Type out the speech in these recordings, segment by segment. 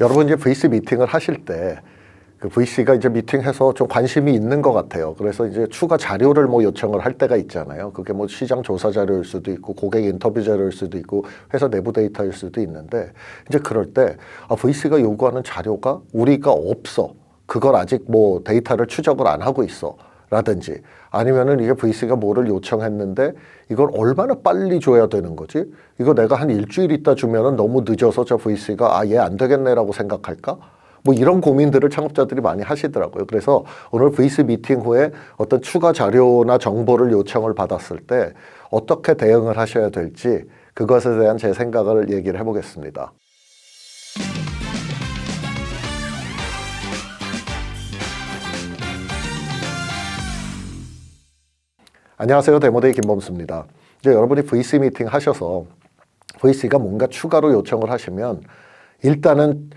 여러분 이제 VC 미팅을 하실 때 그 VC가 이제 미팅해서 좀 관심이 있는 것 같아요. 그래서 이제 추가 자료를 뭐 요청을 할 때가 있잖아요. 그게 뭐 시장 조사 자료일 수도 있고 고객 인터뷰 자료일 수도 있고 회사 내부 데이터일 수도 있는데 이제 그럴 때 아, VC가 요구하는 자료가 우리가 없어. 그걸 아직 뭐 데이터를 추적을 안 하고 있어. 라든지 아니면은 이게 VC가 뭐를 요청했는데 이걸 얼마나 빨리 줘야 되는 거지? 이거 내가 한 일주일 있다 주면은 너무 늦어서 저 VC가 아 얘 안 되겠네라고 생각할까? 뭐 이런 고민들을 창업자들이 많이 하시더라고요. 그래서 오늘 VC 미팅 후에 어떤 추가 자료나 정보를 요청을 받았을 때 어떻게 대응을 하셔야 될지 그것에 대한 제 생각을 얘기를 해보겠습니다. 안녕하세요. 데모데이 김범수입니다. 이제 여러분이 VC 미팅 하셔서 VC가 뭔가 추가로 요청을 하시면 일단은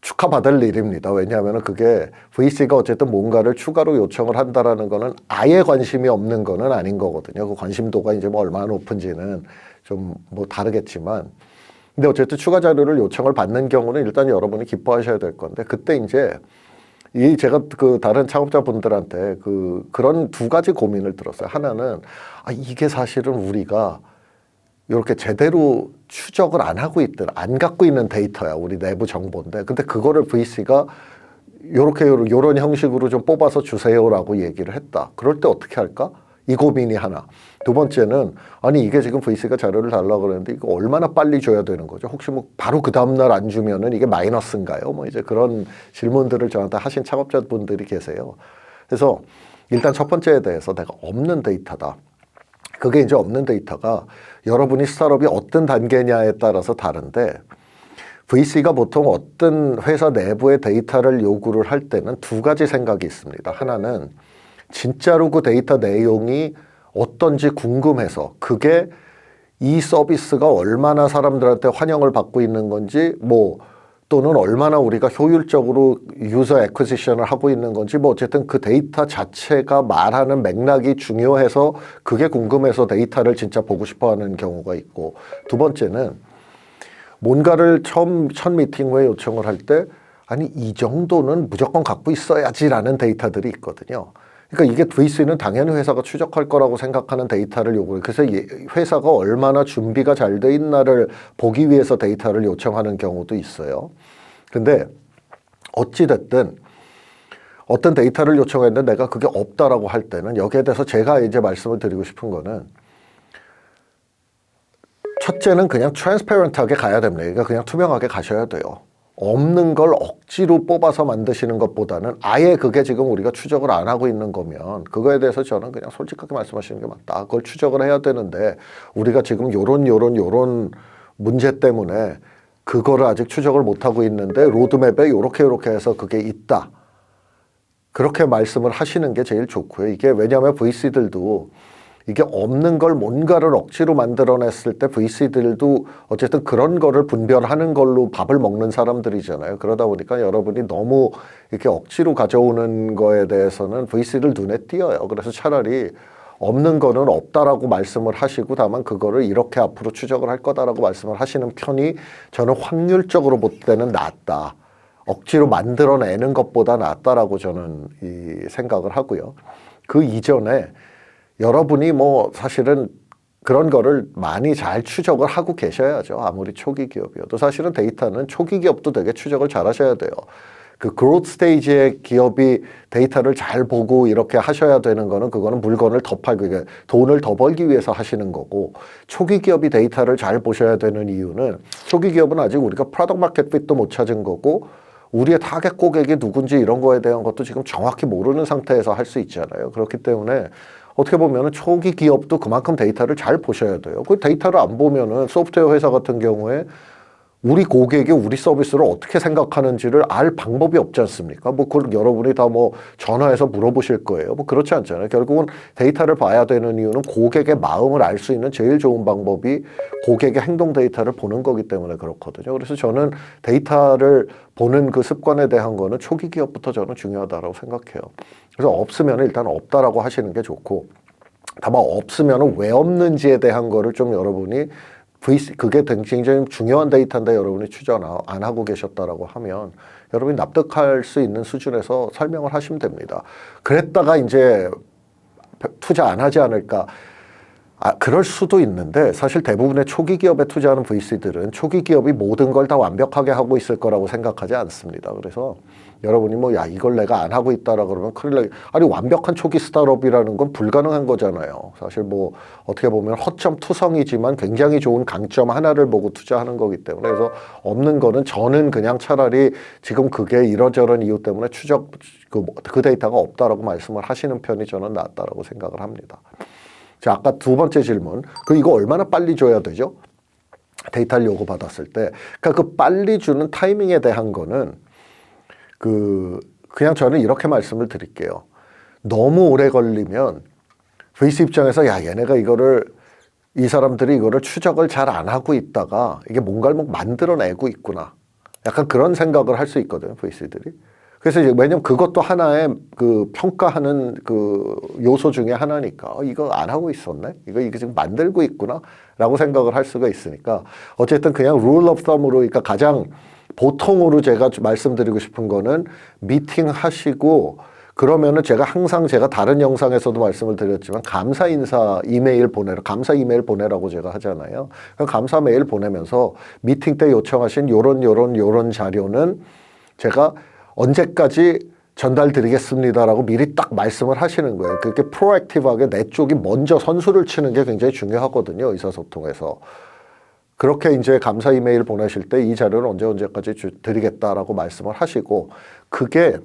축하받을 일입니다. 왜냐하면 그게 VC가 어쨌든 뭔가를 추가로 요청을 한다라는 거는 아예 관심이 없는 거는 아닌 거거든요. 그 관심도가 이제 뭐 얼마나 높은지는 좀 뭐 다르겠지만. 근데 어쨌든 추가 자료를 요청을 받는 경우는 일단 여러분이 기뻐하셔야 될 건데 그때 이제 이 제가 그 다른 창업자분들한테 그 그런 두 가지 고민을 들었어요. 하나는 아 이게 사실은 우리가 이렇게 제대로 추적을 안 하고 있든 안 갖고 있는 데이터야 우리 내부 정보인데 근데 그거를 VC가 요렇게 요런 형식으로 좀 뽑아서 주세요라고 얘기를 했다. 그럴 때 어떻게 할까? 이 고민이 하나. 두 번째는 아니 이게 지금 VC가 자료를 달라고 그러는데 이거 얼마나 빨리 줘야 되는 거죠? 혹시 뭐 바로 그 다음 날 안 주면은 이게 마이너스인가요? 뭐 이제 그런 질문들을 저한테 하신 창업자분들이 계세요. 그래서 일단 첫 번째에 대해서 내가 없는 데이터다. 그게 이제 없는 데이터가 여러분이 스타트업이 어떤 단계냐에 따라서 다른데 VC가 보통 어떤 회사 내부의 데이터를 요구를 할 때는 두 가지 생각이 있습니다. 하나는 진짜로 그 데이터 내용이 어떤지 궁금해서 그게 이 서비스가 얼마나 사람들한테 환영을 받고 있는 건지 뭐 또는 얼마나 우리가 효율적으로 유저 에퀴지션을 하고 있는 건지 뭐 어쨌든 그 데이터 자체가 말하는 맥락이 중요해서 그게 궁금해서 데이터를 진짜 보고 싶어 하는 경우가 있고 두 번째는 뭔가를 처음 첫 미팅 후에 요청을 할 때 아니 이 정도는 무조건 갖고 있어야지라는 데이터들이 있거든요. 그러니까 이게 VC는 당연히 회사가 추적할 거라고 생각하는 데이터를 요구해. 그래서 회사가 얼마나 준비가 잘 돼 있나를 보기 위해서 데이터를 요청하는 경우도 있어요. 근데 어찌됐든 어떤 데이터를 요청했는데 내가 그게 없다라고 할 때는 여기에 대해서 제가 이제 말씀을 드리고 싶은 거는 첫째는 그냥 트랜스페런트하게 가야 됩니다. 그러니까 그냥 투명하게 가셔야 돼요. 없는 걸 억지로 뽑아서 만드시는 것보다는 아예 그게 지금 우리가 추적을 안 하고 있는 거면 그거에 대해서 저는 그냥 솔직하게 말씀하시는 게 맞다. 그걸 추적을 해야 되는데 우리가 지금 요런 요런 요런 문제 때문에 그거를 아직 추적을 못 하고 있는데 로드맵에 요렇게 요렇게 해서 그게 있다. 그렇게 말씀을 하시는 게 제일 좋고요. 이게 왜냐하면 VC들도 이게 없는 걸 뭔가를 억지로 만들어냈을 때 VC들도 어쨌든 그런 거를 분별하는 걸로 밥을 먹는 사람들이잖아요. 그러다 보니까 여러분이 너무 이렇게 억지로 가져오는 거에 대해서는 VC들 눈에 띄어요. 그래서 차라리 없는 거는 없다라고 말씀을 하시고 다만 그거를 이렇게 앞으로 추적을 할 거다라고 말씀을 하시는 편이 저는 확률적으로 볼 때는 낫다. 억지로 만들어내는 것보다 낫다라고 저는 이 생각을 하고요. 그 이전에 여러분이 뭐 사실은 그런 거를 많이 잘 추적을 하고 계셔야죠. 아무리 초기 기업이어도 사실은 데이터는 초기 기업도 되게 추적을 잘 하셔야 돼요. 그 그로트 스테이지의 기업이 데이터를 잘 보고 이렇게 하셔야 되는 거는 그거는 물건을 더 팔고 이게 돈을 더 벌기 위해서 하시는 거고 초기 기업이 데이터를 잘 보셔야 되는 이유는 초기 기업은 아직 우리가 프로덕트 마켓 핏도 못 찾은 거고 우리의 타겟 고객이 누군지 이런 거에 대한 것도 지금 정확히 모르는 상태에서 할 수 있잖아요. 그렇기 때문에 어떻게 보면은 초기 기업도 그만큼 데이터를 잘 보셔야 돼요. 그 데이터를 안 보면은 소프트웨어 회사 같은 경우에 우리 고객이 우리 서비스를 어떻게 생각하는지를 알 방법이 없지 않습니까? 뭐 그걸 여러분이 다 뭐 전화해서 물어보실 거예요. 뭐 그렇지 않잖아요. 결국은 데이터를 봐야 되는 이유는 고객의 마음을 알 수 있는 제일 좋은 방법이 고객의 행동 데이터를 보는 거기 때문에 그렇거든요. 그래서 저는 데이터를 보는 그 습관에 대한 거는 초기 기업부터 저는 중요하다고 생각해요. 그래서 없으면 일단 없다라고 하시는 게 좋고 다만 없으면 왜 없는지에 대한 거를 좀 여러분이 VC 그게 굉장히 중요한 데이터인데 여러분이 추적 안 하고 계셨다라고 하면 여러분이 납득할 수 있는 수준에서 설명을 하시면 됩니다. 그랬다가 이제 투자 안 하지 않을까. 아, 그럴 수도 있는데 사실 대부분의 초기 기업에 투자하는 VC들은 초기 기업이 모든 걸 다 완벽하게 하고 있을 거라고 생각하지 않습니다. 그래서 여러분이 뭐 야 이걸 내가 안 하고 있다라 그러면 큰일 나. 아니 완벽한 초기 스타트업이라는 건 불가능한 거잖아요. 사실 뭐 어떻게 보면 허점 투성이지만 굉장히 좋은 강점 하나를 보고 투자하는 거기 때문에 그래서 없는 거는 저는 그냥 차라리 지금 그게 이러저런 이유 때문에 추적 그, 그 데이터가 없다라고 말씀을 하시는 편이 저는 낫다라고 생각을 합니다. 자, 아까 두 번째 질문. 그 이거 얼마나 빨리 줘야 되죠? 데이터를 요구받았을 때. 그러니까 그 빨리 주는 타이밍에 대한 거는 그 그냥 저는 이렇게 말씀을 드릴게요. 너무 오래 걸리면 VC 입장에서 야, 얘네가 이거를 이 사람들이 이거를 추적을 잘 안 하고 있다가 이게 뭔가를 뭐 만들어내고 있구나. 약간 그런 생각을 할 수 있거든요, VC들이. 그래서 이제 왜냐면 그것도 하나의 그 평가하는 그 요소 중에 하나니까 어, 이거 안 하고 있었네 이거 이거 지금 만들고 있구나라고 생각을 할 수가 있으니까 어쨌든 그냥 룰 오브 썸으로 그러니까 가장 보통으로 제가 말씀드리고 싶은 거는 미팅 하시고 그러면은 제가 항상 제가 다른 영상에서도 말씀을 드렸지만 감사 인사 이메일 보내라 감사 이메일 보내라고 제가 하잖아요. 그 감사 메일 보내면서 미팅 때 요청하신 요런 요런 요런 자료는 제가 언제까지 전달드리겠습니다라고 미리 딱 말씀을 하시는 거예요. 그렇게 프로액티브하게 내 쪽이 먼저 선수를 치는 게 굉장히 중요하거든요. 의사소통에서. 그렇게 이제 감사 이메일 보내실 때 이 자료는 언제 언제까지 주, 드리겠다라고 말씀을 하시고 그게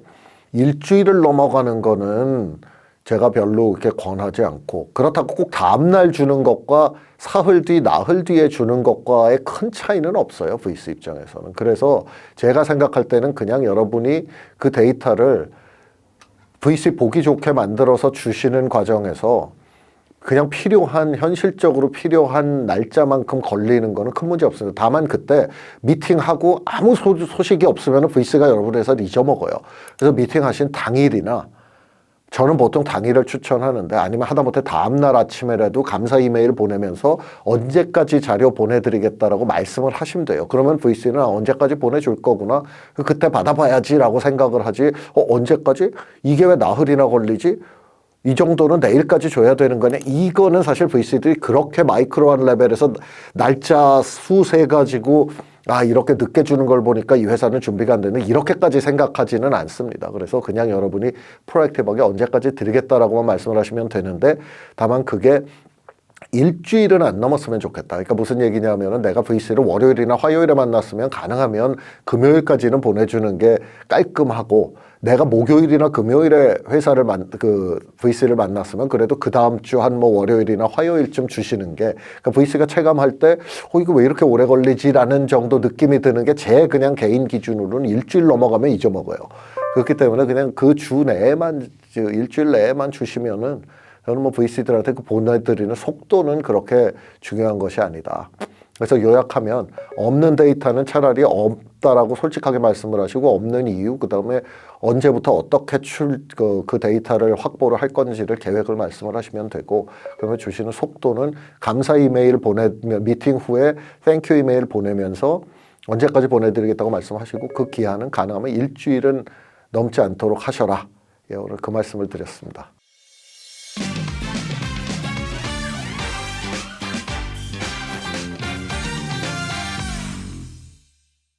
일주일을 넘어가는 거는 제가 별로 이렇게 권하지 않고 그렇다고 꼭 다음날 주는 것과 사흘 뒤, 나흘 뒤에 주는 것과의 큰 차이는 없어요. VC 입장에서는. 그래서 제가 생각할 때는 그냥 여러분이 그 데이터를 VC 보기 좋게 만들어서 주시는 과정에서 그냥 필요한 현실적으로 필요한 날짜만큼 걸리는 거는 큰 문제 없습니다. 다만 그때 미팅하고 아무 소, 소식이 없으면 VC가 여러분에서 잊어먹어요. 그래서 미팅하신 당일이나 저는 보통 당일을 추천하는데 아니면 하다못해 다음날 아침에라도 감사 이메일 보내면서 언제까지 자료 보내드리겠다라고 말씀을 하시면 돼요. 그러면 VC는 언제까지 보내줄 거구나. 그때 받아봐야지라고 생각을 하지. 어, 언제까지? 이게 왜 나흘이나 걸리지? 이 정도는 내일까지 줘야 되는 거냐? 이거는 사실 VC들이 그렇게 마이크로한 레벨에서 날짜 수세 가지고 아 이렇게 늦게 주는 걸 보니까 이 회사는 준비가 안 되는 이렇게까지 생각하지는 않습니다. 그래서 그냥 여러분이 프로액티브하게 언제까지 드리겠다라고만 말씀을 하시면 되는데 다만 그게 일주일은 안 넘었으면 좋겠다. 그러니까 무슨 얘기냐면은 내가 VC를 월요일이나 화요일에 만났으면 가능하면 금요일까지는 보내주는 게 깔끔하고 내가 목요일이나 금요일에 회사를 만, 그 VC를 만났으면 그래도 그 다음 주 한 뭐 월요일이나 화요일쯤 주시는 게 그러니까 VC가 체감할 때 어, 이거 왜 이렇게 오래 걸리지라는 정도 느낌이 드는 게 제 그냥 개인 기준으로는 일주일 넘어가면 잊어먹어요. 그렇기 때문에 그냥 그 주 내에만, 일주일 내에만 주시면은 저는 뭐 VC들한테 그 보내드리는 속도는 그렇게 중요한 것이 아니다. 그래서 요약하면 없는 데이터는 차라리 없다라고 솔직하게 말씀을 하시고 없는 이유 그다음에 언제부터 어떻게 출그 그 데이터를 확보를 할 건지를 계획을 말씀을 하시면 되고 그러면 주시는 속도는 감사 이메일 보내면 미팅 후에 땡큐 이메일 보내면서 언제까지 보내드리겠다고 말씀하시고 그 기한은 가능하면 일주일은 넘지 않도록 하셔라. 예, 오늘 그 말씀을 드렸습니다.